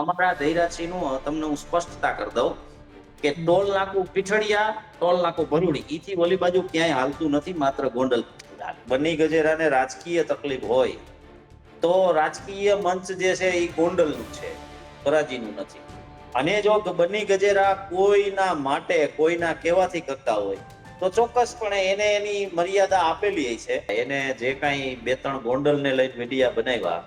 અમારા ધૈરાજસિંહનું તમને હું સ્પષ્ટતા કરી દઉં કે ટોલ નાકું પીઠડિયા ટોલ નાકું ભરૂડી. ઈથી ઓલી બાજુ ક્યાંય હાલતું નથી, માત્ર ગોંડલ. બની ગજેરાને રાજકીય તકલીફ હોય, તો રાજકીય મંચ જે છે એ ગોંડલનું છે ધોરાજીનું નથી. અને જો બની ગજેરા કોઈના માટે, કોઈના કહેવાથી કરતા હોય, તો ચોક્કસપણે એને એની મર્યાદા આપેલી છે. એને જે કાંઈ બે ત્રણ ગોંડલને લઈને મીડિયા બનાવ્યા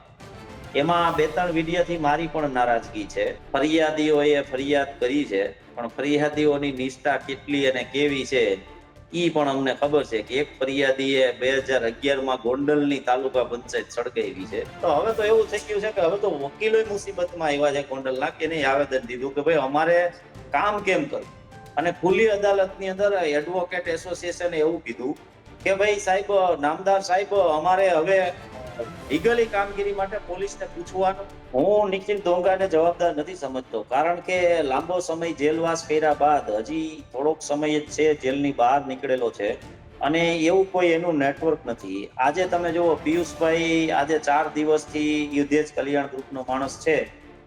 એમાં બે ત્રણ વિડીયાથી મારી પણ નારાજગી છે. ફરિયાદીઓએ ફરિયાદ કરી છે, પણ ફરિયાદીઓની નિષ્ઠા કેટલી અને કેવી છે, ઈ પણ અમને ખબર છે કે એક ફરિયાદીએ બે હજાર અગિયારમાં ગોંડલની તાલુકા પંચાયત સળગાવી છે. તો હવે તો એવું થઈ ગયું છે કે હવે તો વકીલો મુસીબતમાં આવ્યા છે ગોંડલના કે નહીં આવેદન દીધું કે ભાઈ અમારે કામ કેમ કરવું? અને ખુલ્લી અદાલતની અંદર એડવોકેટ એસોસિએશને એવું કીધું કે ભાઈ સાહેબ, નામદાર સાહેબ, અમારે હવે લીગલી કામગીરી માટે પોલીસને પૂછવાનું. હું નિખિલ દોંગાને જવાબદાર નથી સમજતો, કારણ કે લાંબો સમય જેલવાસ કર્યા બાદ હજી થોડોક સમય જ છે જેલની બહાર નીકળેલો છે અને એવું કોઈ એનું નેટવર્ક નથી. આજે તમે જુઓ, પિયુષભાઈ આજે ચાર દિવસથી યુદ્ધેજ કલ્યાણ ગ્રુપનો માણસ છે.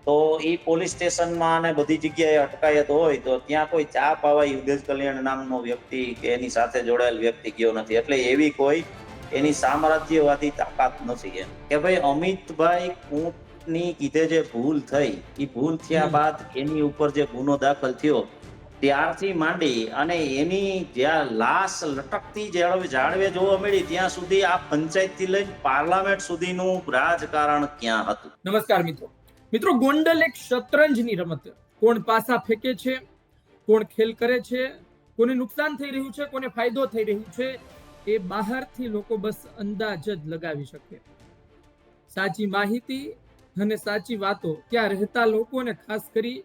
તો એ પોલીસ સ્ટેશનમાં અને બધી જગ્યાએ અટકાયત હોય તો ત્યાં કોઈ ચા પાવા યુદ્ધેજ કલ્યાણ નામનો વ્યક્તિ કે એની સાથે જોડાયેલ વ્યક્તિ ગયો નથી. એટલે એવી કોઈ એની સામ્રાજ્યવાદી તાકાત નથી એમ. કે ભાઈ અમિતભાઈ કુંટની કીધે જે ભૂલ થઈ એ ભૂલ થયા બાદ એની ઉપર જે ગુનો દાખલ થયો ત્યારથી માંડી અને એની જ્યાં લાશ લટકતી જાળવે જાળવે જોવા મળી ત્યાં સુધી આ પંચાયતથી લઈને પાર્લામેન્ટ સુધીનું રાજકારણ ક્યાં હતું? નમસ્કાર મિત્રો. મિત્રો ગોંડલ એક શતરંજની રમત. કોણ પાસા ફેંકે છે કોણ ખેલ કરે છે કોને નુકસાન થઈ રહ્યું છે કોને ફાયદો થઈ રહ્યું છે એ બહારથી લોકો બસ અંદાજ જ લગાવી શકે. સાચી માહિતી અને સાચી વાતો ત્યાં રહેતા લોકોને ખાસ કરી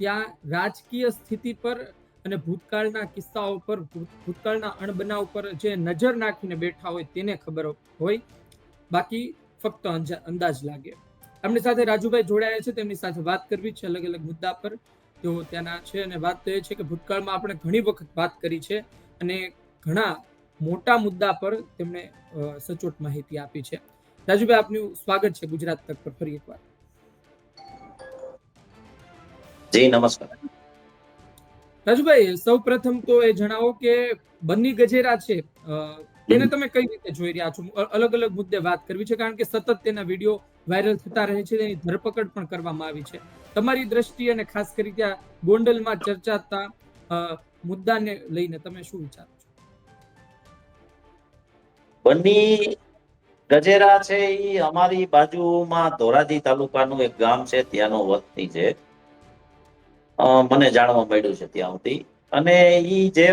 ત્યાં રાજકીય સ્થિતિ પર અને ભૂતકાળના કિસ્સાઓ પર ભૂતકાળના અણબનાવ પર જે નજર નાખીને બેઠા હોય તેને ખબર હોય. બાકી ફક્ત અંદાજ લાગે. એમની સાથે રાજુભાઈ જોડાયા છે, તેમની સાથે વાત કરવી છે અલગ અલગ મુદ્દા પર. તેઓ ત્યાંના છે અને વાત તો એ છે કે ભૂતકાળમાં આપણે ઘણી વખત વાત કરી છે અને ઘણા મોટા મુદ્દા પર તેમણે સચોટ માહિતી આપી છે. રાજુભાઈ આપનું સ્વાગત છે ગુજરાત તક પર ફરી એકવાર. જી નમસ્કાર. રાજુભાઈ સૌ પ્રથમ તો એ જણાવો કે બન્ની ગજેરા છે તેને તમે કઈ રીતે જોઈ રહ્યા છો? અલગ અલગ મુદ્દે વાત કરવી છે કારણ કે સતત તેના વીડિયો વાયરલ થતા રહે છે તેની ધરપકડ પણ કરવામાં આવી છે. તમારી દ્રષ્ટિ અને ખાસ કરી ત્યાં ગોંડલમાં ચર્ચાતા મુદ્દાને લઈને તમે શું વિચારો? છો બન્ની ગજેરા છે એ અમારી બાજુમાં ધોરાજી તાલુકાનું એક ગામ છે, ત્યાંનો વતની છે. મને જાણવા મળ્યું છે ત્યાં સુધી. અને એ જે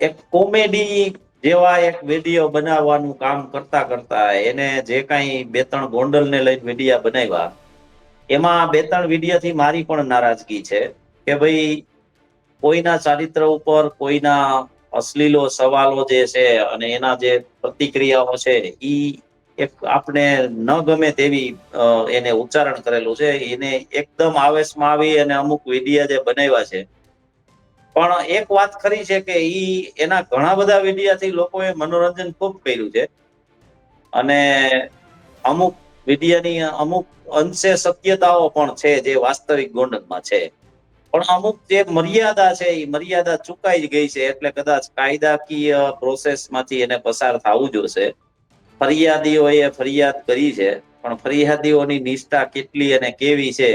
એક કોમેડી જેવા એક વીડિયો બનાવવાનું કામ કરતા કરતા એને જે કાંઈ બે ત્રણ ગોંડલને લઈને વિડીયા બનાવ્યા, એમાં બે ત્રણ વિડીયાથી મારી પણ નારાજગી છે કે ભાઈ કોઈના ચારિત્ર ઉપર કોઈના અશ્લીલો સવાલો જે છે અને એના જે પ્રતિક્રિયાઓ છે એ એક આપણે ન ગમે તેવી એને ઉચ્ચારણ કરેલું છે. એને એકદમ આવેશમાં આવી અને અમુક વિડીયા જે બનાવ્યા છે. પણ એક વાત ખરી છે કે ઈ એના ઘણા બધા વિડીયાથી લોકોએ મનોરંજન ખૂબ કર્યું છે. અને અમુક વિડીયાની અમુક અંશે શક્યતાઓ પણ છે જે વાસ્તવિક ગોંડલમાં છે. પણ અમુક જે મર્યાદા છે એ મર્યાદા ચુકાઈ ગઈ છે, એટલે કદાચ કાયદાકીય પ્રોસેસમાંથી એને પસાર થવું જોશે. ફરિયાદીઓએ ફરિયાદ કરી છે, પણ ફરિયાદીઓની નિષ્ઠા કેટલી અને કેવી છે,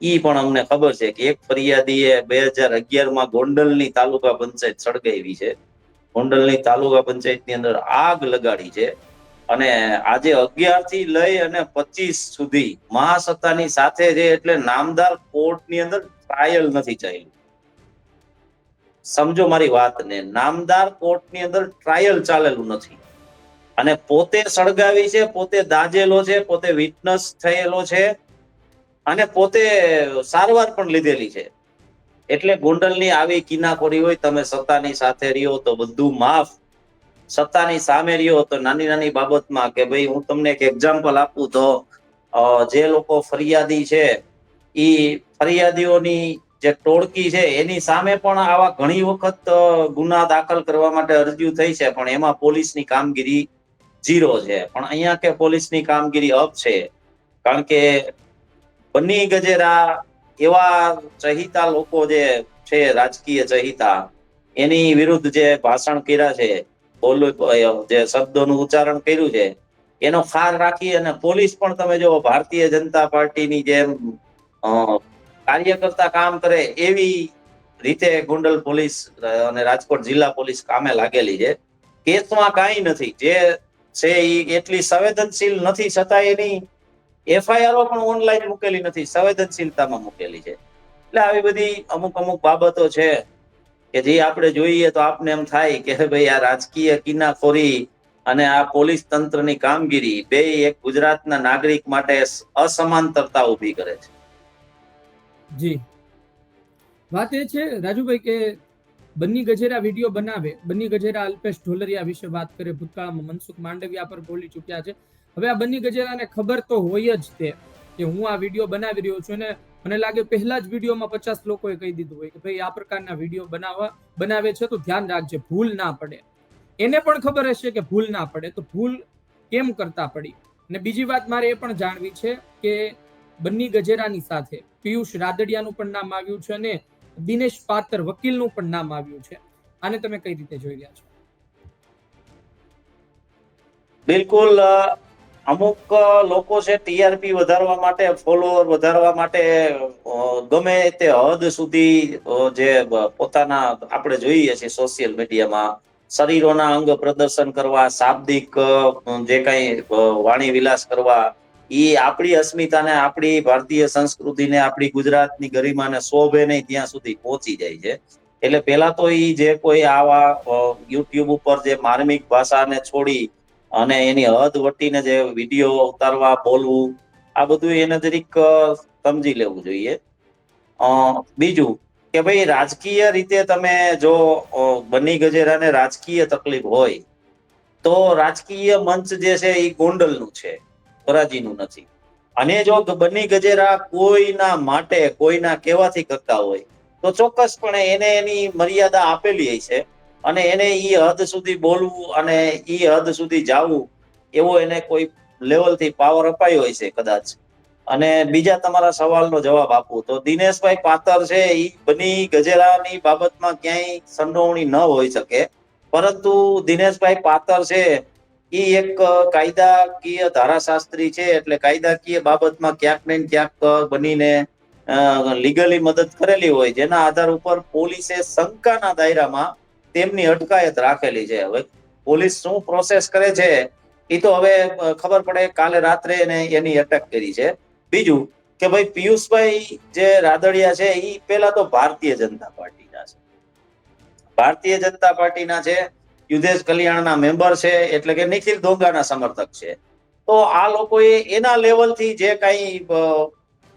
ઈ પણ અમને ખબર છે કે એક ફરિયાદીએ બે હજાર અગિયારમાં ગોંડલની તાલુકા પંચાયત સળગાવી છે. ગોંડલની તાલુકા પંચાયતની અંદર આગ લગાડી છે. અને આજે અગિયારથી લઈ અને પચીસ સુધી મહાસત્તાની સાથે છે એટલે નામદાર કોર્ટની અંદર ટ્રાયલ નથી ચાલ્યું સમજો મારી વાતને, નામદાર કોર્ટની અંદર ટ્રાયલ ચાલેલું નથી. અને પોતે સળગાવી છે, પોતે દાજેલો છે, પોતે વિટનેસ થયેલો છે, અને પોતે સારવાર પણ લીધેલી છે. એટલે ગોંડલની આવી કિનાખોરી હોય, તમે સત્તાની સાથે રહ્યો તો બધું માફ. સત્તાની સામે રહ્યો તો નાની નાની બાબતમાં કે ભાઈ હું તમને એક એક્ઝામ્પલ આપું તો જે લોકો ફરિયાદી છે એ ફરિયાદીઓની જે ટોળકી છે, એની સામે પણ આવા ઘણી વખત ગુના દાખલ કરવા માટે અરજીઓ થઈ છે, પણ એમાં પોલીસની કામગીરી ઝીરો છે. પણ અહીંયા કે પોલીસની કામગીરી અપ છે, કારણ કે બની ગજેરા એવા ચહિતા લોકો જે છે, રાજકીય ચહિતા, એની વિરુદ્ધ જે ભાષણ કર્યા છે બોલ જે શબ્દોનું ઉચ્ચારણ કર્યું છે, એનો ખાર રાખી અને પોલીસ પણ તમે જો ભારતીય જનતા પાર્ટીની જેમ કાર્યકર્તા કામ કરે એવી રીતે ગુંડલ પોલીસ અને રાજકોટ જિલ્લા પોલીસ કામે લાગેલી છે. કેસમાં કાંઈ નથી. જે છે એ એટલી સંવેદનશીલ નથી છતાં એની એફઆઈઆરો પણ ઓનલાઈન મૂકેલી નથી, સંવેદનશીલતામાં મૂકેલી છે. એટલે આવી બધી અમુક અમુક બાબતો છે. કે જે આપણે જોઈએ તો આપને એમ થાય કે ભાઈ આ રાજકીય કિનાખોરી અને આ પોલીસ તંત્રની કામગીરી બે એક ગુજરાતના નાગરિક માટે અસમાનતરતા ઊભી કરે છે. જી. વાત એ છે, રાજુભાઈ, કે બન્ની ગજેરા વીડિયો બનાવે, બન્ની ગજેરા અલ્પેશ ઢોલરિયા વિશે વાત કરે, ભૂતકાળમાં મનસુખ માંડવિયા પર બોલી ચૂક્યા છે. હવે આ બન્ની ગજેરાને ખબર તો હોય જ તે, કે હું આ વીડિયો બનાવી રહ્યો છું અને મને લાગે પહેલા જ વિડીયોમાં પચાસ લોકોએ કહી દીધું હોય કે ભાઈ આ પ્રકારના વીડિયો બનાવવા, બનાવે છે, તો ધ્યાન રાખજે, ભૂલ ના પડે. એને પણ ખબર હશે કે ભૂલ ના પડે, તો ભૂલ કેમ કરતા પડી? અને બીજી વાત મારે એ પણ જાણવી છે કે બન્ની ગજેરાની સાથે પિયુષ રાદડિયાનું પણ નામ આવ્યું છે અને દિનેશ પાત્ર વકીલનું પણ નામ આવ્યું છે. આને તમે કઈ રીતે જોઈ રહ્યા છો? બિલકુલ અમુક લોકો છે ટીઆરપી વધારવા માટે ફોલોઅર વધારવા માટે ગમે તે હદ સુધી જે પોતાના આપણે જોઈએ છીએ સોશિયલ મીડિયામાં શરીરોના અંગ પ્રદર્શન કરવા, શાબ્દિક જે કઈ વાણી વિલાસ કરવા એ આપણી અસ્મિતાને, આપણી ભારતીય સંસ્કૃતિને, આપણી ગુજરાતની ગરિમાને શોભે નહીં ત્યાં સુધી પહોંચી જાય છે. એટલે પેલા તો એ જે કોઈ આવા યુટ્યુબ ઉપર જે માર્મિક ભાષાને છોડી અને એની હદ વટીને જે વીડિયો ઉતારવા, બોલવું, આ બધું એને જરીક સમજી લેવું જોઈએ. બીજું કે ભાઈ રાજકીય રીતે તમે જો બની ગજેરાને રાજકીય તકલીફ હોય, તો રાજકીય મંચ જે છે એ ગોંડલનું છે ધોરાજીનું નથી. અને જો બની ગજેરા કોઈના માટે, કોઈના કહેવાથી કરતા હોય, તો ચોક્કસપણે એને એની મર્યાદા આપેલી છે. અને એને ઈ હદ સુધી બોલવું અને ઈ હદ સુધી જાવું, એવો એને કોઈ લેવલથી પાવર અપાયો હોય છે કદાચ. અને બીજા તમારા સવાલનો જવાબ આપું તો દિનેશભાઈ પાતર છે એ બની ગજેરાની બાબતમાં ક્યાંય સંડોવણી ન હોઈ શકે. પરંતુ દિનેશભાઈ પાતર છે એ એક કાયદાકીય ધારાશાસ્ત્રી છે, એટલે કાયદાકીય બાબતમાં ક્યાંક ને ક્યાંક બનીને લીગલી મદદ કરેલી હોય. જેના આધાર ઉપર પોલીસે શંકાના દાયરામાં તેમની અટકાયત રાખેલી છે. હવે પોલીસ શું પ્રોસેસ કરે છે, એ તો હવે ખબર પડે કાલે રાત્રે એને એની અટક કરી છે. બીજું કે ભાઈ પિયુષભાઈ જે રાદડિયા છે એ પેલા તો ભારતીય જનતા પાર્ટીના છે. ભારતીય જનતા પાર્ટીના છે, યુધેશ કલ્યાણના મેમ્બર છે, એટલે કે નિખિલ ધોંગાના સમર્થક છે. તો આ લોકોએ એના લેવલથી જે કઈ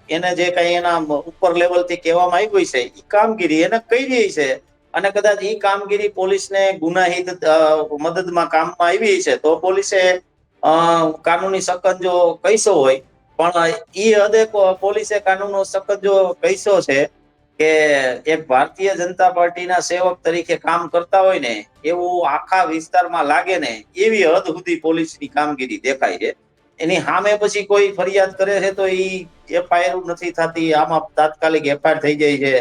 એને જે કઈ એના ઉપર લેવલથી કહેવામાં આવ્યું છે એ કામગીરી એને કહી રહી છે. અને કદાચ એ કામગીરી પોલીસને ગુનાહિત મદદમાં કામમાં આવી છે, તો પોલીસે કાનૂની સકંજો કહીશો હોય, પણ એ હદે પોલીસે કાનૂનનો સકંજો કહીશો છે કે એક ભારતીય જનતા પાર્ટીના સેવક તરીકે કામ કરતા હોય ને, એવું આખા વિસ્તારમાં લાગે ને, એવી હદ સુધી પોલીસની કામગીરી દેખાય છે. એની સામે પછી કોઈ ફરિયાદ કરે છે તો એ એફઆઈઆર નથી થતી, આમાં તાત્કાલિક એફઆઈઆર થઈ જાય છે.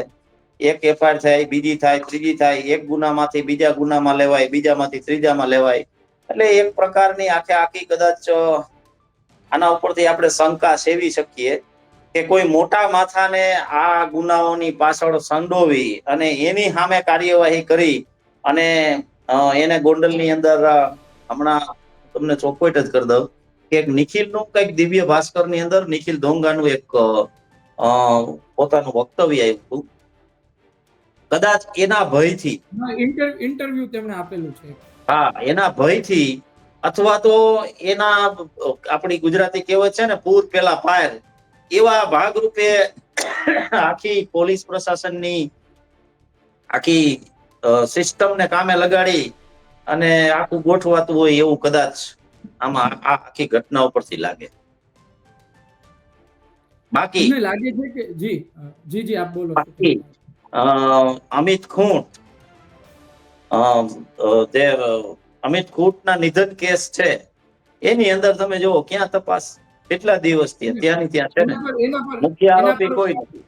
એક એફઆઈઆર થાય, બીજી થાય, ત્રીજી થાય, એક ગુનામાંથી બીજા ગુનામાં લેવાય, બીજામાંથી ત્રીજામાં લેવાય. એટલે એક પ્રકારની આખે આખી કદાચ આના ઉપરથી આપણે શંકા સેવી શકીએ કે કોઈ મોટા માથાને આ ગુનાઓની પાછળ સંડોવી અને એની સામે કાર્યવાહી કરી અને એને ગોંડલની અંદર હમણાં તમને ચોકવેટ જ કરી દઉં કે નિખિલનું કંઈક દિવ્ય ભાસ્કરની અંદર નિખિલ ધોંગાનું એક પોતાનું વક્તવ્ય આવ્યું હતું. કદાચ એના ભયથી. ઇન્ટરવ્યુ તેમણે આપેલું છે. હા એના ભયથી અથવા તો એના આપણી ગુજરાતી કહેવત છે ને પૂર પેલા ફાયર એવા ભાગરૂપે આખી પોલીસ પ્રશાસનની આખી સિસ્ટમને કામે લગાડી અને આખું ગોઠવાતું હોય એવું કદાચ આમાં આ આખી ઘટના ઉપરથી લાગે. બાકી લાગે છે કે જી જી જી આપ બોલો. બાકી અમિત ખૂંટ જે અમિત ખૂંટના નિધન કેસ છે. એની અંદર તમે જુઓ ક્યાં તપાસ કેટલા દિવસથી ત્યાંની ત્યાં છે ને? મુખ્ય આરોપી કોઈ નથી.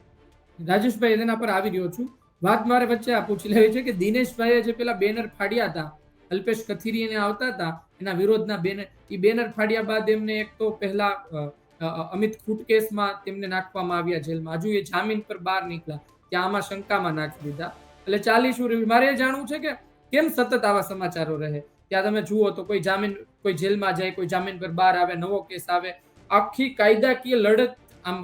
રાજેશભાઈ એના પર આવી રહ્યો છું. વાત મારે વચ્ચે આ પૂછી લેવી છે કે દિનેશભાઈએ જે પેલા બેનર ફાડ્યા હતા અલ્પેશ કથિરી એને આવતા હતા એના વિરોધના બેનર એ બેનર ફાડ્યા બાદ એમને એક તો પહેલા અમિત ખૂટ કેસમાં તેમને નાખવામાં આવ્યા જેલમાં. હજુ એ જામીન પર બહાર નીકળ્યા. ત્યાં આમાં શંકામાં નાખી દીધા. એટલે ચાલી શું રહ્યું મારે એ જાણવું છે કે કેમ સતત આવા સમાચારો રહે? ત્યાં તમે જુઓ તો કોઈ જામીન, કોઈ જેલમાં જાય, કોઈ જામીન પર બહાર આવે, નવો કેસ આવે. આખી કાયદાકીય લડત, આમ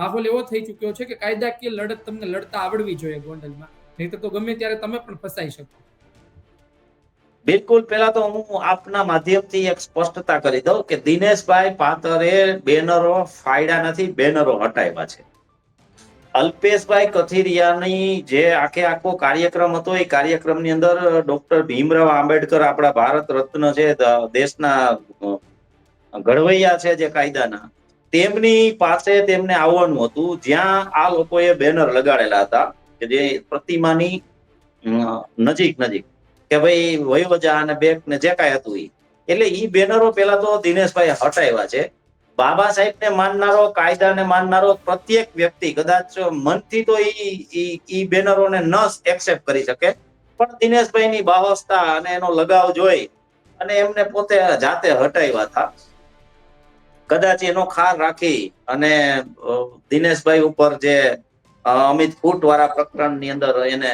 માહોલ એવો થઈ ચૂક્યો છે કે કાયદાકીય લડત તમને લડતા આવડવી જોઈએ ગોંડલમાં. નહીં તો ગમે ત્યારે તમે પણ ફસાઈ શકો. બિલકુલ. પેલા તો હું આપના માધ્યમથી એક સ્પષ્ટતા કરી દઉં કે દિનેશભાઈ પાતરે બેનરો ફાયડા નથી, બેનરો હટાવ્યા છે. અલ્પેશભાઈ કથિરિયાની જે આખે આખો કાર્યક્રમ હતો, એ કાર્યક્રમની અંદર ડોક્ટર ભીમરાવ આંબેડકર આપણા ભારત રત્ન છે દેશના ઘડવૈયા છે જે કાયદાના, તેમની પાસે તેમને આવવાનું હતું, જ્યાં આ લોકોએ બેનર લગાડેલા હતા, કે જે પ્રતિમાની નજીક નજીક, કે ભાઈ વયોજા અને બેક ને જે કાંઈ હતું એ એટલે એ બેનરો પેલા તો દિનેશભાઈ હટાવ્યા છે બાબા સાહેબને માનનારો, કાયદાને માનનારો પ્રત્યેક વ્યક્તિ કદાચ મનથી તો ઈ બેનરોને ન એક્સેપ્ટ કરી શકે. પણ દિનેશભાઈની બાવસ્થા અને એનો લગાવ જોઈ અને એમને પોતે જાતે હટાવ્યા હતા. કદાચ એનો ખાર રાખી અને દિનેશભાઈ ઉપર જે અમિત ફૂટ વાળા પ્રકરણની અંદર એને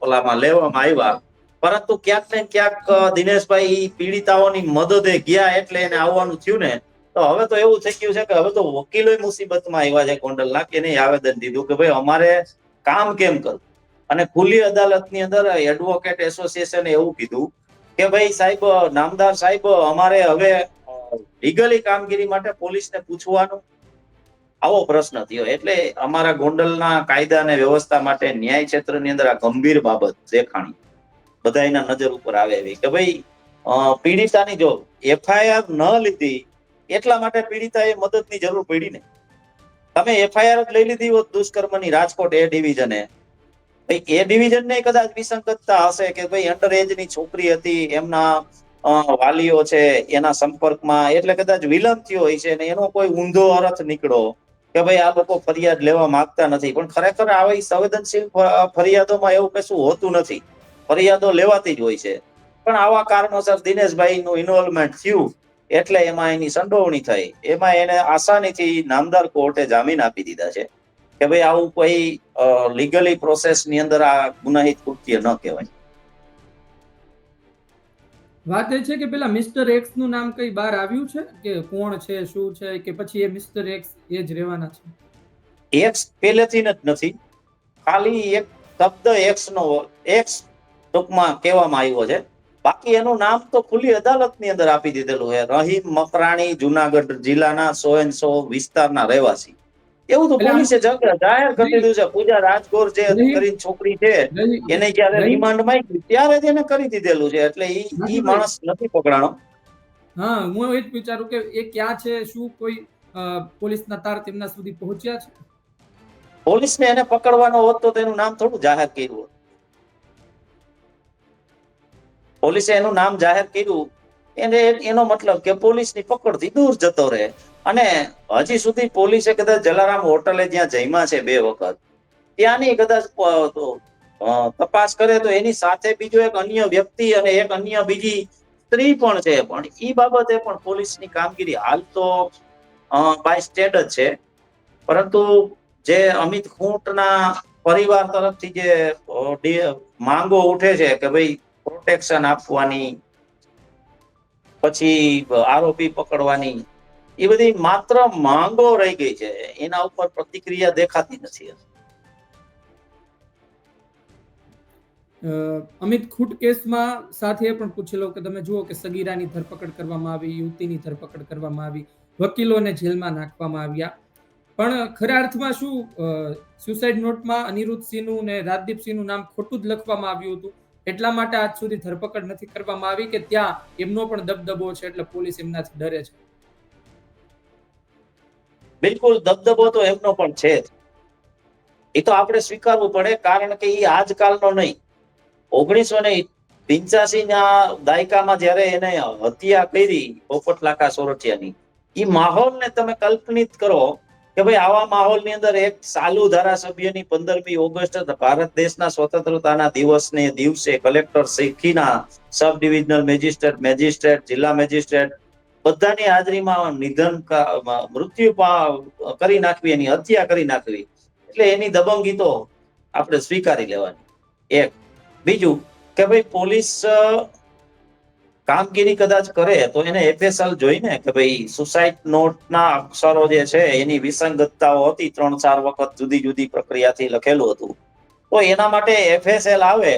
ઓલામાં લેવામાં આવ્યા. પરંતુ ક્યાંક ને ક્યાંક દિનેશભાઈ પીડિતાઓની મદદે ગયા એટલે એને આવવાનું થયું ને તો હવે તો એવું થઈ ગયું છે કે હવે તો વકીલો મુસીબતમાં આવ્યા છે ગોંડલના કે આવેદન દીધું કે ભાઈ અમારે કામ કેમ કરવું? અને ખુલ્લી અદાલતની અંદર એડવોકેટ એસોસિએશને એવું કીધું કે ભાઈ સાહેબ, નામદાર સાહેબ, અમારે હવે લીગલી કામગીરી માટે પોલીસને પૂછવાનું આવો પ્રશ્ન થયો. એટલે અમારા ગોંડલના કાયદા અને વ્યવસ્થા માટે ન્યાય ક્ષેત્રની અંદર આ ગંભીર બાબત દેખાણી બધાયના નજર ઉપર આવે એવી કે ભાઈ પીડિતાની જો એફઆઈઆર ન લીધી એટલા માટે પીડિતાએ મદદની જરૂર પડી ને. તમે એફઆઈઆર જ લઈ લીધી હોત દુષ્કર્મની, રાજકોટ એ. ડિવિઝને ભાઈ એ ડિવિઝન ને કદાચ વિસંગતતા હશે કે ભાઈ અંડર એજની છોકરી હતી, એમના વાલીઓ છે, એના સંપર્કમાં, એટલે કદાચ વિલંબ થયો હોય છે ને, એનો કોઈ ઊંધો અર્થ નીકળો કે ભાઈ, આ લોકો ફરિયાદ લેવા માંગતા નથી. પણ ખરેખર આવી સંવેદનશીલ ફરિયાદોમાં એવું કશું હોતું નથી. ફરિયાદો લેવાતી જ હોય છે. પણ આવા કારણોસર દિનેશભાઈ નું ઇન્વોલ્વમેન્ટ થયું. એટલે એમાં એની સંડોવણી થઈ. એમાં એને આસાનીથી નામદાર કોર્ટે જામીન આપી દીધા છે. કે ભાઈ આવું કોઈ લીગલી પ્રોસેસની અંદર આ ગુનાહિત કૃત્ય ન કહેવાય. વાત એ છે કે પેલા મિસ્ટર એક્સનું નામ કઈ બહાર આવ્યું છે? કે કોણ છે શું છે કે પછી એ મિસ્ટર એક્સ એ જ રહેવાના છે? એક્સ પહેલેથી જ નથી. ખાલી એક શબ્દ એક્સ નો એક્સ ટૂંકમાં કહેવામાં આવ્યો છે. બાકી એનું નામ તો ખુલ્લી અદાલતની અંદર આપી દીધેલું છે. રહીમ મકરાણી જુનાગઢ જિલ્લાના સો એન સો વિસ્તારના રહેવાસી. એવું તો પોલીસે જાહેર કરી દીધું છે. પૂજા રાજગોર જે કરીને છોકરી છે એને જયારે રહીમ- રિમાન્ડ માંગ્યું ત્યારે જ એને કરી દીધેલું છે. એટલે ઈ ઈ માણસ નથી પકડાણો. હા હું એ જ વિચારું કે એ ક્યાં છે શું કોઈ પોલીસના તાર તેમના સુધી પહોંચ્યા છે? પોલીસને એને પકડવાનો હોત તો તેનું નામ થોડું જાહેર કર્યું હોત. પોલીસે એનું નામ જાહેર કર્યું. એને એનો મતલબ કે પોલીસની પકડથી દૂર જતો રહે. અને હજી સુધી પોલીસે કદાચ જલારામ હોટલે જ્યાં જમ્યા છે બે વખત, ત્યાંની કદાચ તપાસ કરે તો એની સાથે બીજો એક અન્ય વ્યક્તિ અને એક અન્ય બીજી સ્ત્રી પણ છે. પણ એ બાબતે પણ પોલીસની કામગીરી હાલ તો બાય સ્ટેટ જ છે. પરંતુ જે અમિત ખૂંટના પરિવાર તરફથી જે માંગો ઉઠે છે કે ભાઈ પ્રોટેક્શન આપવાની, પછી આરોપી પકડવાની, એ બધી માત્ર માંગો રહી ગઈ છે. એના ઉપર પ્રતિક્રિયા દેખાતી નથી. અમિત, ખૂટ કેસમાં સાથે પણ પૂછેલો કે તમે જુઓ કે સગીરાની ધરપકડ કરવામાં આવી, યુવતીની ધરપકડ કરવામાં આવી, વકીલોને જેલમાં નાખવામાં આવ્યા. પણ ખરા અર્થમાં શું સુસાઇડ નોટમાં અનિરુદ્ધ સિંહનું ને રાજદીપ સિંહનું નામ ખોટું જ લખવામાં આવ્યું હતું. એટલા માટે આજ સુધી ધરપકડ નથી કરવામાં આવી કે ત્યાં એમનો પણ દબદબો છે એટલે પોલીસ એમનાથી ડરે છે. બિલકુલ દબદબો તો એમનો પણ છે એ તો આપણે સ્વીકારવું પડે કારણ કે એ આજકાલનો નહીં. ઓગણીસો ને પિંચાસી ના દાયકામાં જયારે એને હત્યા કરી પોપટલાકા સોરઠિયાની એ માહોલને તમે કલ્પનિત કરો કે ભાઈ આવા માહોલની અંદર એક સાલુ ધારાસભ્યની પંદરમી ઓગસ્ટ ભારત દેશના સ્વતંત્રતાના દિવસને દિવસે કલેક્ટર શીખીના સબ ડિવિઝનલ મેજિસ્ટ્રેટ મેજિસ્ટ્રેટ, જિલ્લા મેજિસ્ટ્રેટ બધાની હાજરીમાં નિધન મૃત્યુ કરી નાખવી, એની હત્યા કરી નાખવી. એટલે એની દબંગી તો આપણે સ્વીકારી લેવાની. એક. બીજું કે ભાઈ પોલીસ કામગીરી કદાચ કરે, તો એને એફએસએલ જોઈને કે ભાઈ સુસાઇડ નોટના અક્ષરો જે છે, એની વિસંગતતાઓ હતી ત્રણ ચાર વખત જુદી જુદી પ્રક્રિયાથી લખેલું હતું. તો એના માટે એફએસએલ આવે.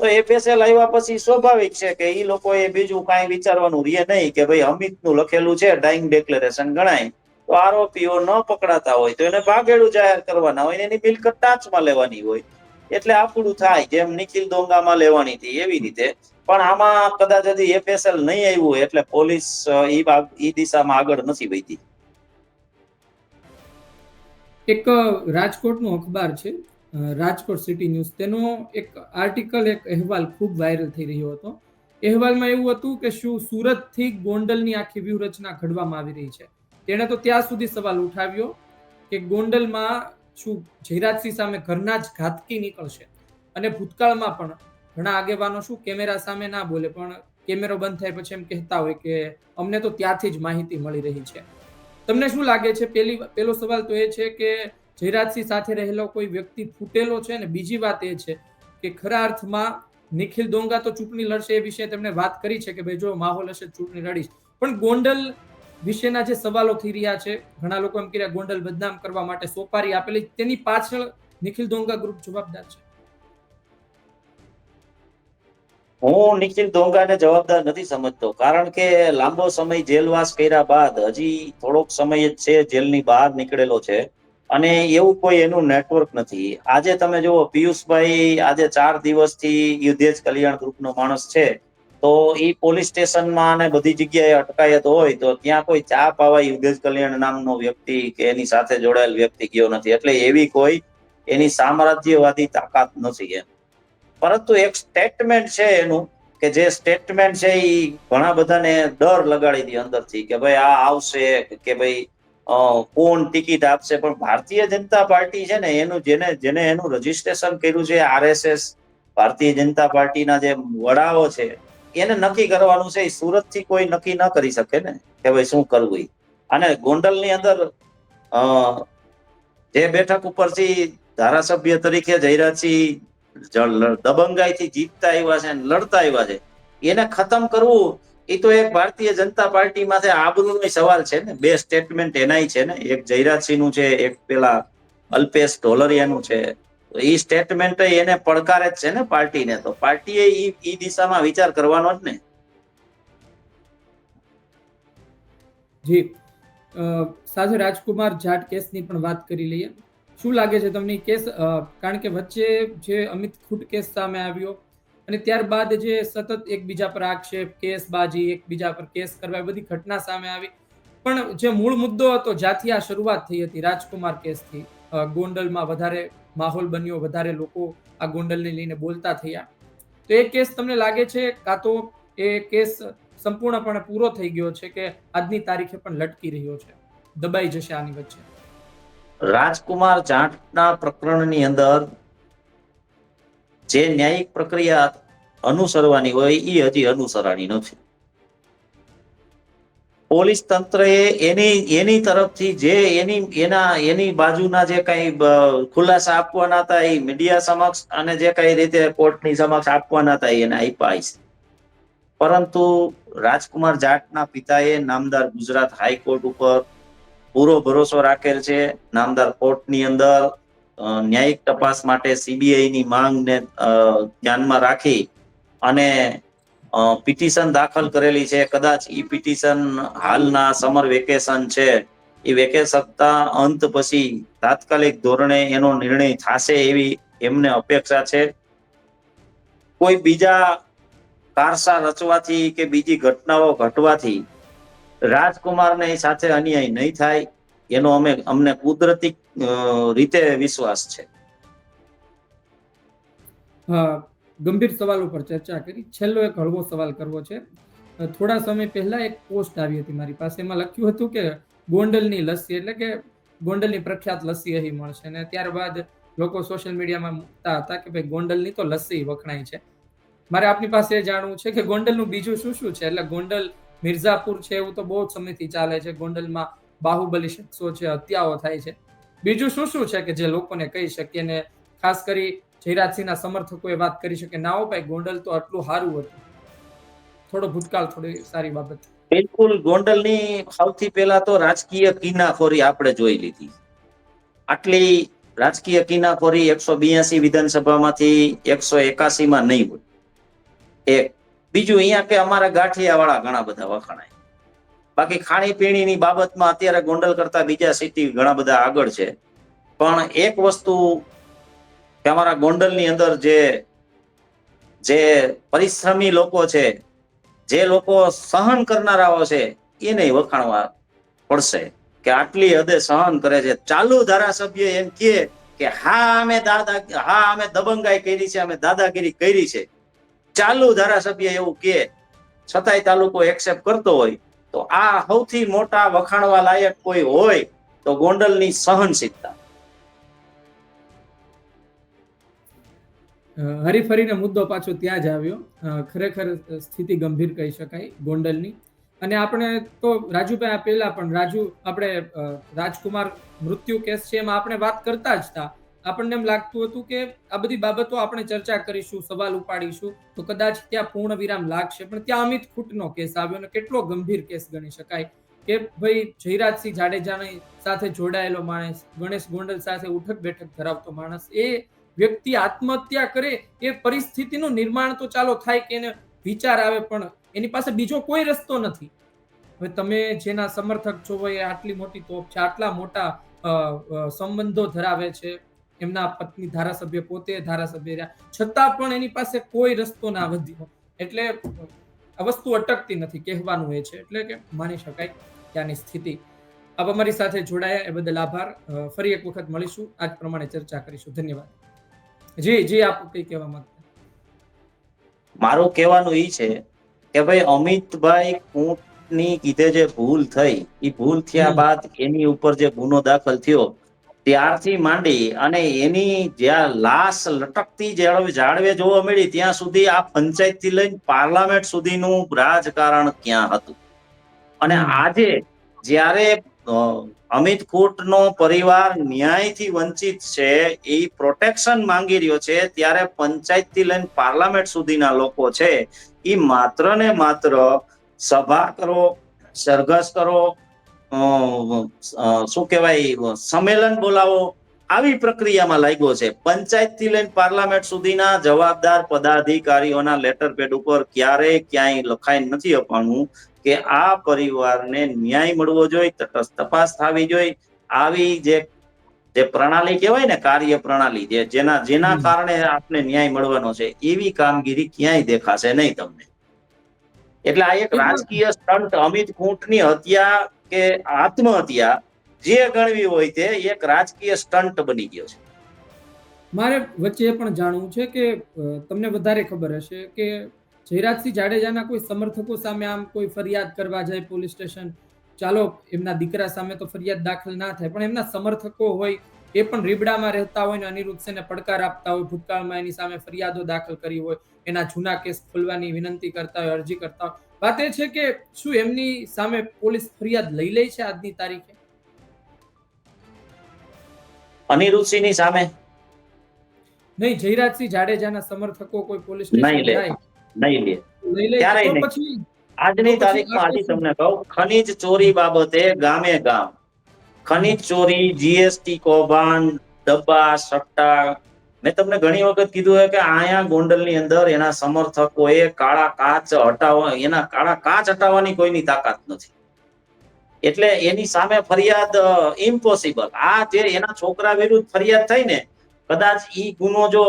તો એફએસએલ આવ્યા પછી સ્વાભાવિક છે કે એ લોકોએ બીજું કાંઈ વિચારવાનું રહે નહીં કે ભાઈ અમિતનું લખેલું છે ડાઇંગ ડિક્લેરેશન ગણાય. તો આરોપીઓ ન પકડાતા હોય, તો એને ભાગેડું જાહેર કરવાના હોય એની મિલકત ટાંચમાં લેવાની હોય. એટલે આપણું થાય, જેમ નિખિલ દોંગામાં લેવાની હતી એવી રીતે. પણ આમાં કદાચ હજી એફએસએલ નહીં આવ્યું એટલે પોલીસ ઈ દિશામાં આગળ નથી વધી એક રાજકોટનો અખબાર છે રાજકોટ સિટી ન્યૂઝ. તેનો એક આર્ટિકલ, એક અહેવાલ ખૂબ વાયરલ થઈ રહ્યો હતો. અહેવાલમાં એવું હતું કે શું સુરતથી ગોંડલની આખી વ્યૂહરચના ઘડવામાં આવી રહી છે. તેણે તો ત્યાં સુધી સવાલ ઉઠાવ્યો કે ગોંડલમાં શું જયરાજસિંહ સામે ઘરના જ ઘાતકી નીકળશે. અને ભૂતકાળમાં પણ ઘણા આગેવાનો શું કેમેરા સામે ના બોલે, પણ કેમેરો બંધ થાય પછી એમ કહેતા હોય કે અમને તો ત્યાંથી જ માહિતી મળી રહી છે. તમને શું લાગે છે? પેલી પેલો સવાલ તો એ છે કે જયરાજસિંહ સાથે રહેલો કોઈ વ્યક્તિ ફૂટેલો છે? ને બીજી વાત એ છે કે ખરા અર્થમાં નિખિલ દોંગા તો ચૂંટણી લડશે એ વિશે તેમણે વાત કરી છે કે ભાઈ જો માહોલ હશે ચૂંટણી લડીશ. પણ ગોંડલ વિશેના જે સવાલો થઈ રહ્યા છે, ઘણા લોકો એમ કર્યા ગોંડલ બદનામ કરવા માટે સોપારી આપેલી, તેની પાછળ નિખિલ દોંગા ગ્રુપ જવાબદાર છે. હું નિખિલ ધોંગાને જવાબદાર નથી સમજતો, કારણ કે લાંબો સમય જેલવાસ કર્યા બાદ હજી થોડોક સમય જ છે જેલની બહાર નીકળેલો છે અને એવું કોઈ એનું નેટવર્ક નથી. આજે તમે જુઓ, પિયુષભાઈ આજે ચાર દિવસથી યુદ્ધેજ કલ્યાણ ગ્રુપનો માણસ છે. તો ઈ પોલીસ સ્ટેશનમાં અને બધી જગ્યાએ અટકાયત હોય તો ત્યાં કોઈ ચા પાવા યુદ્ધેજ કલ્યાણ નામનો વ્યક્તિ કે એની સાથે જોડાયેલ વ્યક્તિ ગયો નથી. એટલે એવી કોઈ એની સામ્રાજ્યવાદી તાકાત નથી એમ. પરંતુ એક સ્ટેટમેન્ટ છે એનું કે જે સ્ટેટમેન્ટ છે એ ઘણા બધાને ડર લગાડી દે અંદરથી કે ભાઈ આ આવશે કે ભાઈ કોણ ટિકિટ આપશે પણ ભારતીય જનતા પાર્ટી છે ને એનું જેને જેને એનું રજીસ્ટ્રેશન કર્યું છે, આરએસએસ, ભારતીય જનતા પાર્ટીના જે વડાઓ છે, એને નક્કી કરવાનું છે એ સુરતથી કોઈ નક્કી ન કરી શકે ને કે ભાઈ શું કરવું. અને ગોંડલની અંદર જે બેઠક ઉપરથી ધારાસભ્ય તરીકે જયરાજસિંહ દબંગાઈથી જીતતા આવ્યા છે લડતા આવ્યા છે. એને ખતમ કરવું, એ તો એક ભારતીય જનતા પાર્ટી માથે આબરૂનો સવાલ છે ને. બે સ્ટેટમેન્ટ એનાય છે ને. એક જયરાજસિંહનું છે, એક પેલા અલ્પેશ ઢોલરિયાનું છે. એ સ્ટેટમેન્ટ એને પડકારે જ છે ને પાર્ટીને તો. પાર્ટીએ એ દિશામાં વિચાર કરવાનો જ ને. જી. સાથે રાજકુમાર જાટ કેસની પણ વાત કરી લઈએ. શું લાગે છે તમને કેસ કારણ કે વચ્ચે જે અમિત ખૂટ કેસ સામે આવ્યો અને ત્યારબાદ જે સતત એકબીજા પર આક્ષેપ કેસબાજી એકબીજા પર કેસ કરવા બધી ઘટના સામે આવી. પણ જે મૂળ મુદ્દો હતો, જ્યાંથી આ શરૂઆત થઈ હતી રાજકુમાર કેસથી ગોંડલમાં વધારે માહોલ બન્યો, વધારે લોકો આ ગોંડલને લઈને બોલતા થયા. તો એ કેસ તમને લાગે છે કાં તો એ કેસ સંપૂર્ણપણે પૂરો થઈ ગયો છે કે આજની તારીખે પણ લટકી રહ્યો છે? દબાઈ જશે આની વચ્ચે. રાજકુમાર જાટના પ્રકરણની અંદર જે ન્યાયિક પ્રક્રિયા અનુસરવાની હોય એ હજી અનુસરાણી નથી. પોલીસ તંત્રએ એની એની તરફથી જે એની, એના, એની બાજુના જે કઈ ખુલાસા આપવાના હતા એ મીડિયા સમક્ષ અને જે કઈ રીતે કોર્ટની સમક્ષ આપવાના હતા એને આપ્યા છે પરંતુ રાજકુમાર જાટના પિતાએ નામદાર ગુજરાત હાઈકોર્ટ ઉપર પૂરો ભરોસો રાખેલ છે. નામદાર કોર્ટની અંદર ન્યાયિક તપાસ માટે સીબીઆઈ ની માંગને ધ્યાનમાં રાખી અને પિટિશન દાખલ કરેલી છે. કદાચ ઈ પિટિશન હાલના સમર વેકેશન છે. એ વેકેશન અંત પછી તાત્કાલિક ધોરણે એનો નિર્ણય થશે એવી એમને અપેક્ષા છે. કોઈ બીજા કારસા રચવાથી કે બીજી ઘટનાઓ ઘટવાથી રાજકુમારને સાથે અન્યાય નહીં થાય, એનો અમે, અમને કુદરતી રીતે વિશ્વાસ છે. ગંભીર સવાલ ઉપર ચર્ચા કરી. છેલ્લો એક હળવો સવાલ કરવો છે. થોડા સમય પહેલા એક પોસ્ટ આવી હતી મારી પાસે. એમાં લખ્યું હતું કે ગોંડલની લસ્સી, એટલે કે ગોંડલની પ્રખ્યાત લસ્સી અહીં મળશે. અને ત્યારબાદ લોકો સોશિયલ મીડિયામાં મૂકતા હતા કે ભાઈ ગોંડલની તો લસ્સી વખણાય છે. મારે આપની પાસે એ જાણવું છે કે ગોંડલનું બીજું શું શું છે? એટલે ગોંડલ મિર્ઝાપુર છે, એવું તો બહુ સમયથી ચાલે છે. ગોંડલમાં બાહુબલી શખ્સો છે, હત્યાઓ થાય છે. બીજું શું શું છે કે જે લોકોને કહી શકીએ ને ખાસ કરી જયરાજસિંહના સમર્થકોએ વાત કરી શકે ના હો ભાઈ, ગોંડલ તો આટલું સારું હતું. થોડો ભૂતકાળ, થોડી સારી બાબત. બિલકુલ, ગોંડલની સૌથી પહેલા તો રાજકીય કિનાખોરી આપણે જોઈ લીધી. આટલી રાજકીય કિનાખોરી એકસો બ્યાસી વિધાનસભામાંથી એકસો એકાસી માં નહીં હોય. એક બીજું અહીંયા કે અમારા ગાંઠિયા વાળા ઘણા બધા વખણાય. બાકી ખાણીપીણીની બાબતમાં અત્યારે ગોંડલ કરતા બીજા સિટી ઘણા બધા આગળ છે. પણ એક વસ્તુ કે અમારા ગોંડલની અંદર જે જે પરિશ્રમી લોકો છે, જે લોકો સહન કરનારાઓ છે, એને વખાણવા પડશે. કે આટલી હદે સહન કરે છે. ચાલુ ધારાસભ્ય એમ કહે કે હા, અમે દાદા, હા, અમે દબંગાઈ કરી છે, અમે દાદાગીરી કરી છે. ચાલુ ધારાસભ્ય એવું કે, છતાંય તાલુકો એક્સેપ્ટ કરતો હોય, તો આ સૌથી મોટા વખાણવા લાયક કોઈ હોય, તો ગોંડલની સહનશીલતા. હરીફરીને મુદ્દો પાછો ત્યાં જ આવ્યો. ખરેખર સ્થિતિ ગંભીર કહી શકાય ગોંડલની. અને આપણે તો રાજુભાઈ આ પહેલા પણ રાજુ, આપણે રાજકુમાર મૃત્યુ કેસ છે એમાં આપણે વાત કરતા જ હતા આપણને એમ લાગતું હતું કે આ બધી બાબતો આપણે ચર્ચા કરીશું, સવાલ ઉપાડીશું, તો કદાચ ત્યાં પૂર્ણ વિરામ લાગશે. પણ ત્યાં અમિત ખૂટનો કેસ આવ્યો અને કેટલો ગંભીર કેસ ગણી શકાય કે ભાઈ જયરાજસિંહ જાડેજાની સાથે જોડાયેલો માણસ, ગણેશ ગોંડલ સાથે ઉઠક બેઠક ધરાવતો માણસ, એ વ્યક્તિ આત્મહત્યા કરે, એ પરિસ્થિતિનું નિર્માણ તો ચાલો થાય કે એને વિચાર આવે, પણ એની પાસે બીજો કોઈ રસ્તો નથી. હવે તમે જેના સમર્થક છો એ આટલી મોટી તોપ છે, આટલા મોટા સંબંધો ધરાવે છે એમના પત્ની ધારાસભ્ય પોતે ધારાસભ્ય રહ્યા. છતાં પણ એની પાસે કોઈ રસ્તો ના વધ્યો એટલે આ વસ્તુ અટકતી નથી કહેવાનું એ છે. એટલે કે માની શકાય ત્યાંની સ્થિતિ. આપ અમારી સાથે જોડાયા એ બદલ આભાર. ફરી એક વખત મળીશું. આજ પ્રમાણે ચર્ચા કરીશું. ધન્યવાદ. જી જી આપ કઈ કહેવા માંગતા? મારું કહેવાનું એ છે કે ભાઈ અમિતભાઈ કૂંટની કીધે જે ભૂલ થઈ એ ભૂલ થયા બાદ એની ઉપર જે ગુનો દાખલ થયો ત્યારથી માંડી અને એની જ્યાં લાશ લટકતી જાળવે જોવા મળી ત્યાં સુધી આ પંચાયતથી લઈને પાર્લામેન્ટ સુધીનું રાજકારણ ક્યાં હતું? અને આજે જ્યારે અમિત ખૂટનો પરિવાર ન્યાયથી વંચિત છે એ પ્રોટેક્શન માંગી રહ્યો છે ત્યારે પંચાયતથી લઈને પાર્લામેન્ટ સુધીના લોકો છે એ માત્ર ને માત્ર સભા કરો સરઘસ કરો શું કહેવાય સંમેલન બોલાવો આવી પ્રક્રિયામાં લાગ્યો છે. પંચાયતથી લઈને પાર્લામેન્ટ સુધીના જવાબદાર પદાધિકારીઓના લેટર પેડ ઉપર ક્યારેય ક્યાંય લખાઈ નથી અપાણું કે આ પરિવારને ન્યાય મળવો જોઈએ તટસ્થ તપાસ થવી જોઈએ. આવી જે જે પ્રણાલી કહેવાય ને કાર્ય પ્રણાલી જે જેના જેના કારણે આપને ન્યાય મળવાનો છે એવી કામગીરી ક્યાંય દેખાશે નહીં તમને. એટલે આ એક રાજકીય સ્ટન્ટ અમિત ખૂંટની હત્યા કે આત્મહત્યા જે ગણવી હોય તે એક રાજકીય સ્ટન્ટ બની ગયો છે. મારે વચ્ચે એ પણ જાણવું છે કે તમને વધારે ખબર હશે કે જયરાજસિંહ જાડેજાના કોઈ સમર્થકો સામે આમ કોઈ ફરિયાદ કરવા જાય પોલીસ સ્ટેશન, ચાલો એમના દીકરા સામે તો ફરિયાદ દાખલ ના થાય, પણ એમના સમર્થકો હોય એ પણ રીબડામાં રહેતા હોય ને અનિરુદ્ધ સેને પડકાર આપતા હોય, ભૂતકાળમાં એની સામે ફરિયાદો દાખલ કરી હોય, એના જૂના કેસ ખોલવાની વિનંતી કરતા હોય, અરજી કરતા હોય વાત એ છે કે શું એમની સામે પોલીસ ફરિયાદ લઈ લે છે આજની તારીખે? અનિરુદ્ધસિંહની સામે? નહીં જયરાજસિંહ જાડેજાના સમર્થકો કોઈ પોલીસ નહીં સ્ટેશન. જાય નહીં લે. લઈ લે. પછી આજની તારીખમાં આજે તમને કહું ખનીજ ચોરી બાબતે ગામે ગામ. ખનીજ ચોરી જીએસટી કૌભાંડ ડબ્બા સટ્ટા મેં તમને ઘણી વખત કીધું હોય કે આયા ગોંડલની અંદર એના સમર્થકોએ કાળા કાચ હટાવવા એના કાળા કાચ હટાવવાની કોઈની તાકાત નથી. એટલે એની સામે ફરિયાદ ઇમ્પોસિબલ આ જે એના છોકરા વિરુદ્ધ ફરિયાદ થઈ ને કદાચ ઈ ગુનો જો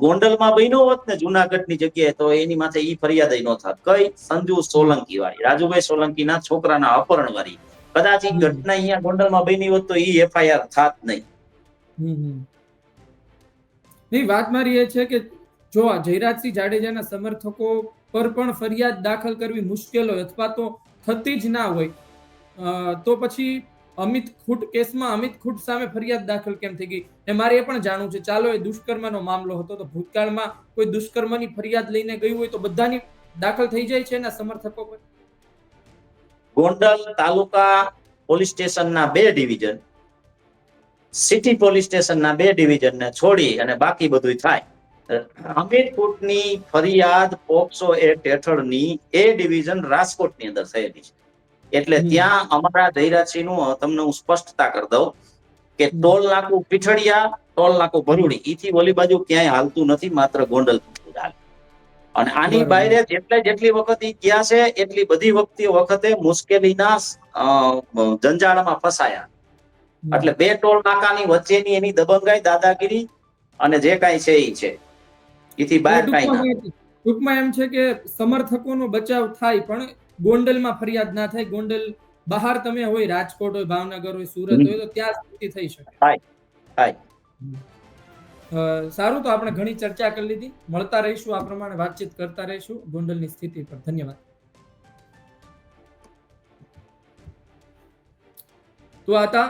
ગોંડલમાં બન્યો હોત ને જુનાગઢની જગ્યાએ તો એની માથે ઈ ફરિયાદ ન થાત. કઈ? સંજુ સોલંકી વાળી રાજુભાઈ સોલંકીના છોકરાના અપહરણ વાળી કદાચ ઈ. ઘટના અહીંયા ગોંડલમાં બની હોત તો ઈ એફઆઈઆર થાત નહીં. નહીં, વાત મારી એ છે કે જો આ જયરાજસિંહ જાડેજાના સમર્થકો પર પણ ફરિયાદ દાખલ કરવી મુશ્કેલ હોય અથવા તો થતી જ ના હોય તો પછી અમિત ખૂટ કેસમાં અમિત ખૂટ સામે ફરિયાદ દાખલ કેમ થઈ ગઈ? ને મારે એ પણ જાણવું છે. ચાલો, એ દુષ્કર્મનો મામલો હતો તો ભૂતકાળમાં કોઈ દુષ્કર્મની ફરિયાદ લઈને ગયું હોય તો બધાની દાખલ થઈ જાય છે એના સમર્થકો પર? ગોંડલ તાલુકા પોલીસ સ્ટેશનના બે ડિવિઝન સિટી પોલીસ સ્ટેશનના બે ડિવિઝનને છોડી અને બાકી બધું થાય. હમીરપુરની ફરિયાદ પોક્સો એક્ટ હેઠળની એ ડિવિઝન રાજકોટની અંદર થયેલી છે. એટલે ત્યાં અમારા ધૈરાજસિંહ તમને હું સ્પષ્ટતા કરી દઉં કે ટોલ નાકું પીઠડિયા ટોલ નાકું ભરૂડી ઈથી ઓલી બાજુ ક્યાંય હાલતું નથી માત્ર ગોંડલ હાલે. અને આની. બાયરે જેટલે જેટલી વખત ઈ ગયા છે એટલી બધી વખતે વખતે મુશ્કેલીના જંજાળમાં ફસાયા. એટલે બે ટોલ નાકાની વચ્ચેની એની દબંગાઈ દાદાગીરી અને જે કાંઈ છે એ છે. એથી બહાર કાંઈ ટૂંકમાં એમ છે કે સમર્થકોનો બચાવ થાય પણ ગોંડલમાં ફરિયાદ ના થાય. ગોંડલ બહાર તમે હોય રાજકોટ હોય ભાવનગર હોય સુરત હોય તો ત્યાં સ્થિતિ થઈ શકે. સારું તો આપણે ઘણી ચર્ચા કરી લીધી. મળતા રહીશું આ પ્રમાણે વાતચીત કરતા રહીશું. ગોંડલની સ્થિતિ પર. ધન્યવાદ. તો આ હતા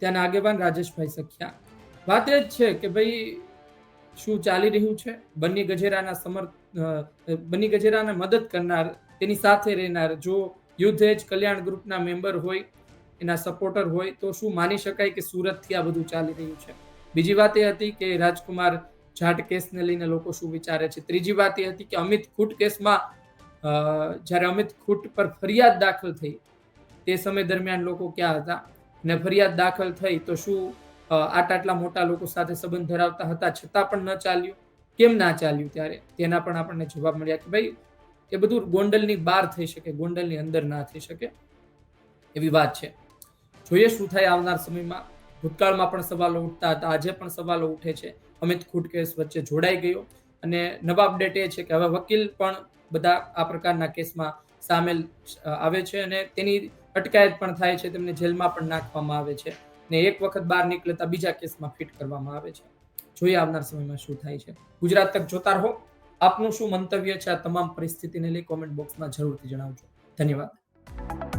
ત્યાંના આગેવાન રાજેશભાઈ સખિયા. વાત એ જ છે કે ભાઈ, શું ચાલી રહ્યું છે? બન્ની ગજેરાના સમર્થ બન્ની ગજેરાને મદદ કરનાર, તેની સાથે રહેનાર, જો યુદ્ધ એજ કલ્યાણ ગ્રુપના મેમ્બર હોય, એના સપોર્ટર હોય, તો શું માની શકાય કે સુરતથી આ બધું ચાલી રહ્યું છે? બીજી વાત એ હતી કે રાજકુમાર જાટ કેસને લઈને લોકો શું વિચારે છે? ત્રીજી વાત એ હતી કે અમિત ખૂટ કેસમાં જ્યારે અમિત ખૂટ પર ફરિયાદ દાખલ થઈ, તે સમય દરમિયાન લોકો ક્યાં હતા? ને ફરિયાદ દાખલ થઈ તો શું આટ આટલા મોટા લોકો સાથે સંબંધ ધરાવતા હતા છતાં પણ ન ચાલ્યું? કેમ ના ચાલ્યું ત્યારે? તેના પણ આપણને જવાબ મળ્યા કે ભાઈ, એ બધું ગોંડલની બહાર થઈ શકે, ગોંડલની અંદર ના થઈ શકે એવી વાત છે. જોઈએ શું થાય આવનાર સમયમાં. ભૂતકાળમાં પણ સવાલો ઉઠતા હતા, આજે પણ સવાલો ઉઠે છે. અમિત ખૂટ કેસ વચ્ચે જોડાઈ ગયો અને નવા અપડેટ એ છે કે હવે વકીલ પણ બધા આ પ્રકારના કેસમાં સામેલ આવે છે અને તેની અટકાયત પણ થાય છે, તેમને જેલમાં પણ નાખવામાં આવે છે ને એક વખત બહાર નીકળતા બીજા કેસમાં ફિટ કરવામાં આવે છે. જોઈએ આવનાર સમયમાં શું થાય છે. ગુજરાત તક જોતા રહો. આપનું શું મંતવ્ય છે આ તમામ પરિસ્થિતિને લઈ કોમેન્ટ બોક્સમાં જરૂરથી જણાવજો. ધન્યવાદ.